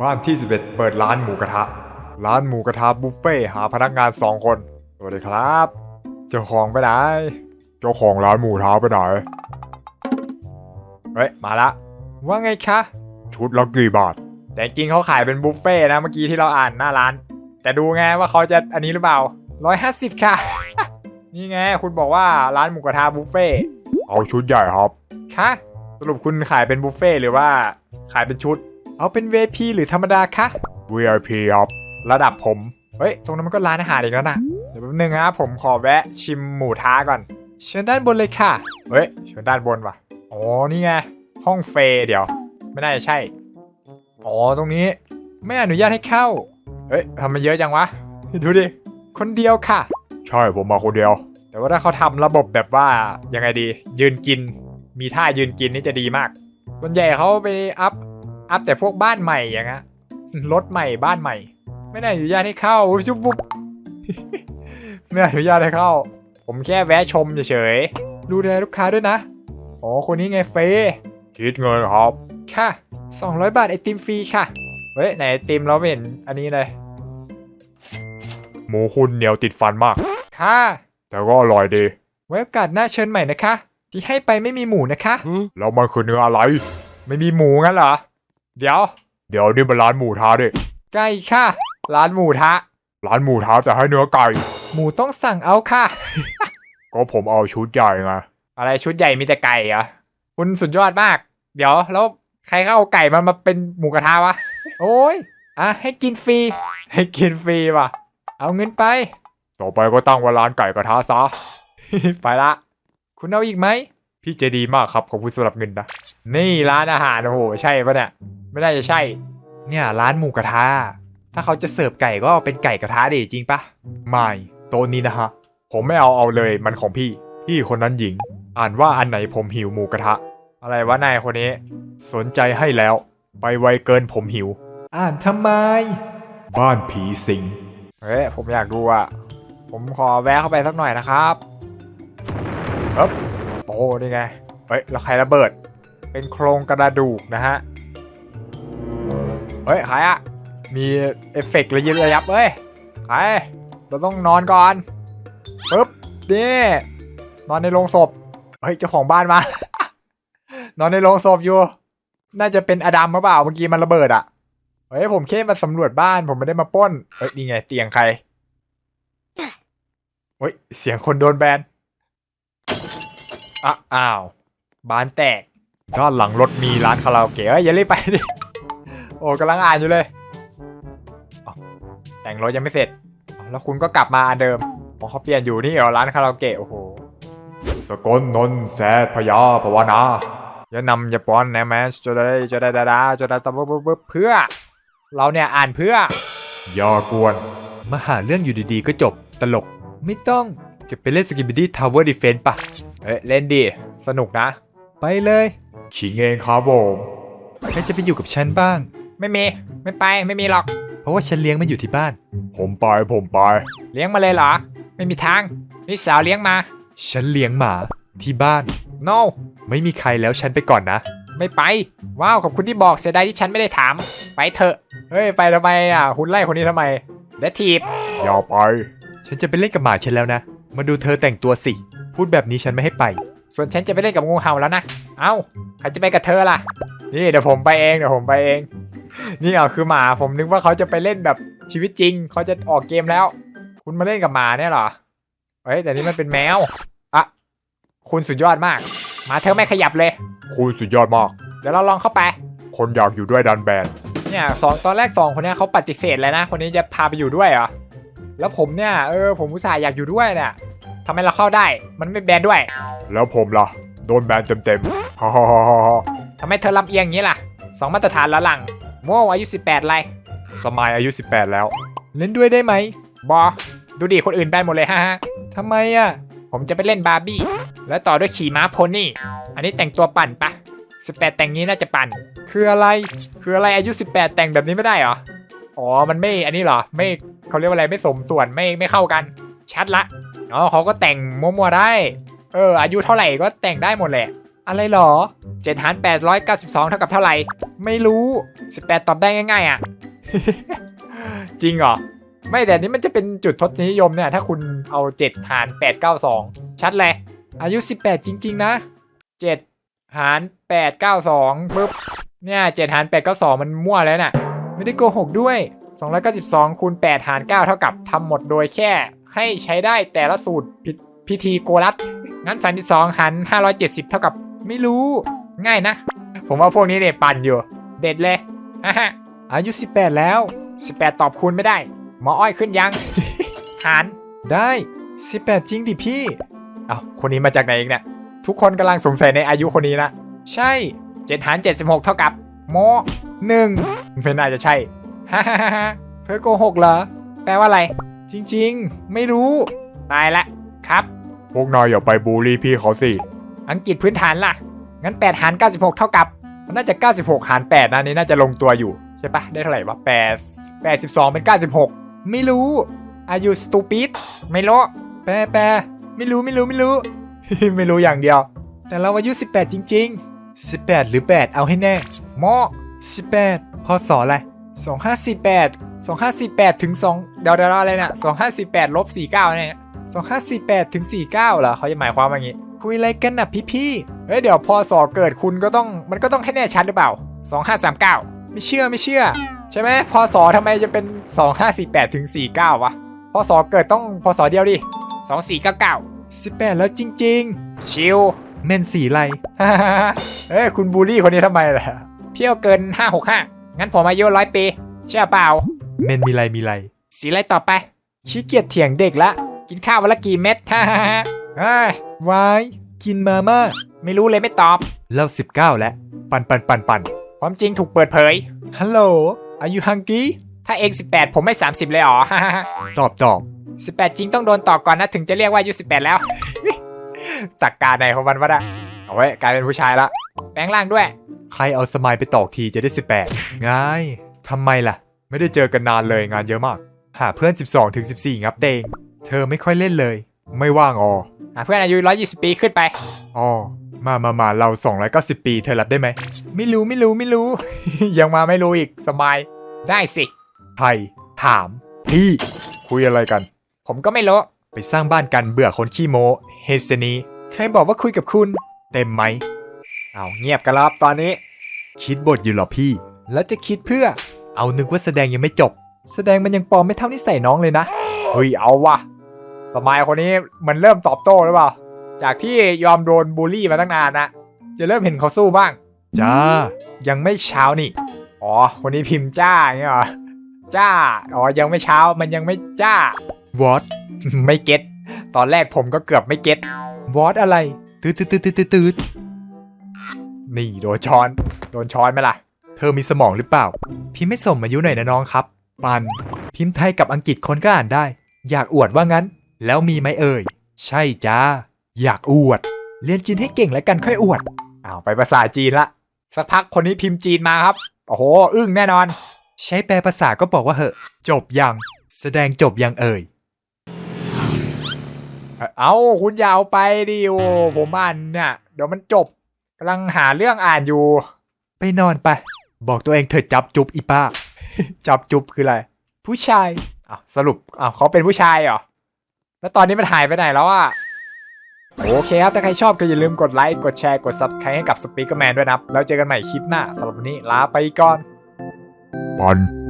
บ้านที่ 11 เปิดร้านหมูกระทะ ร้านหมูกระทะบุฟเฟ่ต์หาพนักงานสองคน สวัสดีครับ เจ้าของไปไหน เจ้าของร้านหมูกระทะไปไหน เฮ้ย มาละ ว่าไงคะ ชุดละกี่บาท แต่จริงเขาขายเป็นบุฟเฟ่ต์นะเมื่อกี้ที่เราอ่านหน้าร้าน แต่ดูไงว่าเขาจะอันนี้หรือเปล่า150ค่ะ นี่ไง คุณบอกว่าร้านหมูกระทะบุฟเฟ่ต์เอาชุดใหญ่ครับ คะ สรุปคุณขายเป็นบุฟเฟ่ต์หรือว่าขายเป็นชุด เอาเป็น VIP หรือธรรมดาคะ VIP ครับระดับผม เฮ้ย ตรงนั้นมันก็ร้านอาหารอีกแล้วนะเดี๋ยวแป๊บนึงนะผมขอแวะชิมหมูท้าก่อน เชิญด้านบนเลยค่ะ เฮ้ย เชิญด้านบนว่ะ อ๋อ นี่ไง ห้องเฟย์เดี๋ยว ไม่น่าจะใช่ อ๋อ ตรงนี้ ไม่อนุญาตให้เข้า เฮ้ยทำมาเยอะจังวะ ดูดิ คนเดียวค่ะ ใช่ ผมมาคนเดียว แต่ว่าถ้าเขาทำระบบแบบว่า ยังไงดี ยืนกิน มีท่ายืนกินนี่จะดีมากส่วนใหญ่เขาไปอัพ อัพแต่พวกบ้านใหม่อย่างเงี้ยรถใหม่บ้านใหม่ ไม่ได้อนุญาตให้เข้าชุบปุ๊บไม่อนุญาตให้เข้า ผมแค่แวะชมเฉยๆดูแลลูกค้าด้วยนะอ๋อคนนี้ไงเฟย์คิดเงินครับค่ะ 200 บาทไอติมฟรีค่ะ เฮ้ย ไหนไอติมเราไม่เห็นอันนี้เลย หมูคุณเหนียวติดฟันมาก ค่ะ แต่ก็อร่อยดี ไว้โอกาสหน้าเชิญใหม่นะคะ ที่ให้ไปไม่มีหมูนะคะ แล้วมันคือเนื้ออะไร ไม่มีหมูงั้นเหรอ เดี๋ยว เดี๋ยวนี่เป็นร้านหมูท้าดิไก่ค่ะ ร้านหมูทะ ร้านหมูท้าแต่ให้เนื้อไก่ หมูต้องสั่งเอาค่ะ ก็ผมเอาชุดใหญ่ไงอะไรชุดใหญ่มีแต่ไก่เหรอคุณสุดยอดมาก เดี๋ยวแล้วใครเข้าเอาไก่มันมาเป็นหมูกระทะวะ โอ้ยอะให้กินฟรี ให้กินฟรีว่ะ เอาเงินไป ต่อไปก็ตั้งว่าร้านไก่กระทะซะ ไปละ คุณเอาอีกไหม พี่ใจดีมากครับขอบคุณสำหรับเงินนะนี่ร้านอาหารโอ้โหใช่ปะเนี่ยไม่น่าจะใช่ เนี่ยร้านหมูกระทะถ้าเขาจะเสิร์ฟไก่ก็เป็นไก่กระทะดิจริงปะไม่โต๊ะนี้นะฮะ ผมไม่เอาเอาเลยมันของพี่ พี่คนนั้นหญิง อ่านว่าอันไหนผมหิวหมูกระทะ อะไรวะนายคนนี้ สนใจให้แล้ว ไปไวเกินผมหิว อ่านทำไม บ้านผีสิงเฮ้ยผมอยากดูอะผมขอแวะเข้าไปสักหน่อยนะครับเอ๊บโอ้ นี่ไง เฮ้ยแล้วใครระเบิด เป็นโครงกระดูกนะฮะ เฮ้ยใครอะมีเอฟเฟกต์ระยิบระยับเอ้ยใครเราต้องนอนก่อนปึ๊บนี่นอนในโรงศพ เฮ้ยเจ้าของบ้านมา นอนในโรงศพอยู่ น่าจะเป็นอดัมหรือเปล่าเมื่อกี้มันระเบิดอะเฮ้ยผมแค่มาสำรวจบ้านผมไม่ได้มาป้น เฮ้ยนี่ไงเตียงใคร เฮ้ยเสียงคนโดนแบน อะอ้าวบ้านแตกด้านหลังรถมีร้านคาราโอเกะเอ้ยอย่ารีบไปดิโอ้กำลังอ่านอยู่เลยอ้าวแต่งรถยังไม่เสร็จอ้าวแล้วคุณก็กลับมาอันเดิมอ๋อเขาเปลี่ยนอยู่นี่เหรอร้านคาราโอเกะโอ้โหสกลนนท์แซดพยาภาวนาอย่านำอย่าป้อนนะแมสจะได้จะได้ดาดาจะได้ตบบบบบเพื่อ เราเนี่ยอ่านเพื่ออย่ากวน มาหาเรื่องอยู่ดีๆก็จบตลก ไม่ต้องจะไปเล่นสกิบดี้ทาวเวอร์ดีเฟนต์ปะ เอ้ยเล่นดิ สนุกนะ ไปเลย ขิงเองครับผมใครจะไปอยู่กับฉันบ้าง ไม่มี ไม่ไป ไม่มีหรอก เพราะว่าฉันเลี้ยงมันอยู่ที่บ้าน ผมไปผมไป เลี้ยงมาเลยเหรอ ไม่มีทางนี่สาวเลี้ยงมา ฉันเลี้ยงหมาที่บ้าน no ไม่มีใครแล้วฉันไปก่อนนะ ไม่ไป ว้าวขอบคุณที่บอกเสียดายที่ฉันไม่ได้ถาม ไปเถอะ เฮ้ย ไปทำไมอะคุณไล่คนนี้ทำไม และทีบอย่าไป ฉันจะไปเล่นกับหมาฉันแล้วนะ มาดูเธอแต่งตัวสิ พูดแบบนี้ฉันไม่ให้ไป ส่วนฉันจะไปเล่นกับงูเห่าแล้วนะ เอ้าใครจะไปกับเธอล่ะ นี่เดี๋ยวผมไปเองเดี๋ยวผมไปเอง นี่อะคือหมาผมนึกว่าเขาจะไปเล่นแบบชีวิตจริง เขาจะออกเกมแล้ว คุณมาเล่นกับหมาเนี่ยเหรอ เฮ้ยแต่นี่มันเป็นแมวอะคุณสุดยอดมาก หมาเธอไม่ขยับเลย คุณสุดยอดมาก เดี๋ยวเราลองเข้าไป คนอยากอยู่ด้วยดันแบน เนี่ยสองตอนแรกสองคนเนี้ยเขาปฏิเสธเลยนะ คนนี้จะพาไปอยู่ด้วยเหรอ แล้วผมเนี่ยเออผมอุตส่าห์อยากอยู่ด้วยเนี่ย ทำไมเราเข้าได้ มันไม่แบนด้วย แล้วผมล่ะ โดนแบนเต็มๆฮ่าฮ่าฮ่าฮ่าทำไมเธอลำเอียงอย่างนี้ล่ะสองมาตรฐานแล้วหลังโม่อายุ 18ไรสมัยอายุ 18 แล้ว เล่นด้วยได้ไหม บอ ดูดิคนอื่นแบนหมดเลยฮะฮะทำไมอะ ผมจะไปเล่นบาร์บี้ แล้วต่อด้วยขี่ม้าโพนี่ อันนี้แต่งตัวปั่นปะ 18 แต่งนี้น่าจะปั่น คืออะไร คืออะไรอายุ 18 แต่งแบบนี้ไม่ได้เหรอ อ๋อ มันไม่ อันนี้เหรอ ไม่เขาเรียกว่าอะไร ไม่สมส่วน ไม่ ไม่เข้ากัน ชัดละ อ๋อเขาก็แต่งมั่วๆได้ เออ อายุเท่าไหร่ก็แต่งได้หมดแหละ อะไรหรอ7หาร892เท่ากับเท่าไหร่ ไม่รู้18ตอบได้ง่ายๆอะ จริงเหรอ ไม่แต่นี้มันจะเป็นจุดทศนิยมเนี่ย ถ้าคุณเอา7หาร892ชัดเลยอายุ18จริง ๆ นะ7หาร892ปึ๊บเนี่ย7หาร892มันมั่วแล้วน่ะ ไม่ได้โกหกด้วย292คูณ8หาร9เท่ากับทำหมดโดยแค่ ให้ใช้ได้แต่ละสูตรพิพิธีโกรัตงั้น 32หาร570 เท่ากับไม่รู้ ง่ายนะ ผมว่าพวกนี้เนี่ยปั่นอยู่ เด็ดเลยฮ่าฮ่าอายุ 18 แล้ว 18 ตอบคูณไม่ได้ หมออ้อยขึ้นยัง หาร ได้ 18 จริงดิพี่ เอาคนนี้มาจากไหนเองเนี่ย ทุกคนกำลังสงสัยในอายุคนนี้นะใช่ 7 หาร 76 เท่ากับโมหนึ่งไม่น่าจะใช่ฮ่าฮ่าฮ่าฮ่าเธอโกหกเหรอ แปลว่าอะไร จริงๆ ไม่รู้ ตายละครับ พวกนายอย่าไปบูลลี่พี่เขาสิ อังกฤษพื้นฐานล่ะ งั้น 8 หาร 96 เท่ากับ มันน่าจะ 96 หาร 8 นะอันนี้น่าจะลงตัวอยู่ ใช่ปะได้เท่าไหร่วะ8 82 เป็น 96 ไม่รู้ Are you stupid ไม่รู้ แปลแปลไม่รู้ไม่รู้ไม่รู้ ไม่รู้อย่างเดียว แต่เราอายุ 18 จริง ๆ 18 หรือ 8 เอาให้แน่มอ18พศอะไร 2548 2548 ถึง2เดี๋ยวเดี๋ยวอะไรเนี่ย2548ลบ49เนี่ย2548ถึง49เหรอเขาจะหมายความว่าอย่างงี้ คุยอะไรกันน่ะพี่พี่ๆเฮ้ยเดี๋ยวพอสอเกิดคุณก็ต้องมันก็ต้องให้แน่ชัดหรือเปล่า 2539 ไม่เชื่อไม่เชื่อ ใช่ไหมพอสอทำไมจะเป็น 2548ถึง49 วะพอสอเกิดต้องพอสอเดียวดิ 2499 18 แล้วจริง ๆ ชิวเมนสีไรเฮ้ยคุณบูลลี่คนนี้ทำไมล่ะเพี้ยวเกิน 565 งั้นผมอายุร้อยปี เชื่อเปล่า เมนมีไรมีไรสีไรต่อไป ขี้เกียจเถียงเด็กละ กินข้าววันละกี่เม็ด ฮ่าฮ่าฮ่าเฮ้ยวายกินมาม่าไม่รู้เลยไม่ตอบเริ่ม19แล้ว ปันปันปันปันความจริงถูกเปิดเผย ฮัลโหล are you hungry ถ้าเอง 18 ผมไม่ 30 เลยเหรอตอบตอบ18 จริงต้องโดนต่อก่อนนะ ถึงจะเรียกว่าอายุ18 แล้ว ตักการไหนของมันวะนะเอาไว้กลายเป็นผู้ชายละ แปลงร่างด้วย ใครเอาสมายไปตอกทีจะได้ 18 ง่ายทำไมล่ะ ไม่ได้เจอกันนานเลยงานเยอะมาก หาเพื่อน 12ถึง14 งับเตง เธอไม่ค่อยเล่นเลย ไม่ว่างอ๋อหาเพื่อนอายุ 120 ปีขึ้นไป อ๋อ มามามาเรา 290 ปีเธอรับได้ไหม ไม่รู้ไม่รู้ไม่รู้ ยังมาไม่รู้อีกสมายได้สิใครถาม พี่ คุยอะไรกัน ผมก็ไม่รู้ ไปสร้างบ้านกันเบื่อคนขี้โมเฮสนีใครบอกว่าคุยกับคุณ เต็มไหม เอาเงียบกันแล้วครับตอนนี้ คิดบทอยู่เหรอพี่ แล้วจะคิดเพื่อ เอานึกว่าแสดงยังไม่จบ แสดงมันยังปลอมไม่เท่านิสัยน้องเลยนะเฮ้ยเอาวะสมายคนนี้มันเริ่มตอบโต้หรือเปล่า จากที่ยอมโดนบูลลี่มาตั้งนานนะจะเริ่มเห็นเขาสู้บ้างจ้ายังไม่เช้านี่อ๋อคนนี้พิมพ์จ้าอย่างเงี้ยเหรอจ้าอ๋อยังไม่เช้ามันยังไม่จ้า what ไม่เก็ตตอนแรกผมก็เกือบไม่เก็ต what อะไรตืดตืดตืดตืดตืด นี่โดนช้อน โดนช้อนไหมล่ะ เธอมีสมองหรือเปล่า พิมพ์ไม่สมอายุหน่อยนะน้องครับ ปัน พิมพ์ไทยกับอังกฤษคนก็อ่านได้ อยากอวดว่างั้น แล้วมีไหมเอ่ย ใช่จ้า อยากอวด เรียนจีนให้เก่งแล้วกันค่อยอวด อ้าวไปภาษาจีนละ สักพักคนนี้พิมพ์จีนมาครับ โอ้โห อึ้งแน่นอน ใช้แปลภาษาก็บอกว่าเหอะ จบยัง แสดงจบยังเอ่ยเอาคุณอยาวไปดิโอผมอ่านเนี่ยเดี๋ยวมันจบำลังหาเรื่องอ่านอยู่ ไปนอนไป บอกตัวเองเถิดจับจุบอีป้า จับจุบคืออะไร ผู้ชายอ้าวสรุปอ้าวเขาเป็นผู้ชายเหรอ แล้วตอนนี้มันหายไปไหนแล้วอะโอเคครับ ถ้าใครชอบก็อย่าลืมกดไลค์ กดแชร์ กด Subscribe ให้กับ Speaker Man ด้วยนะครับ แล้วเจอกันใหม่คลิปหน้าสำหรับวันนี้ลาไปก่อน ปัน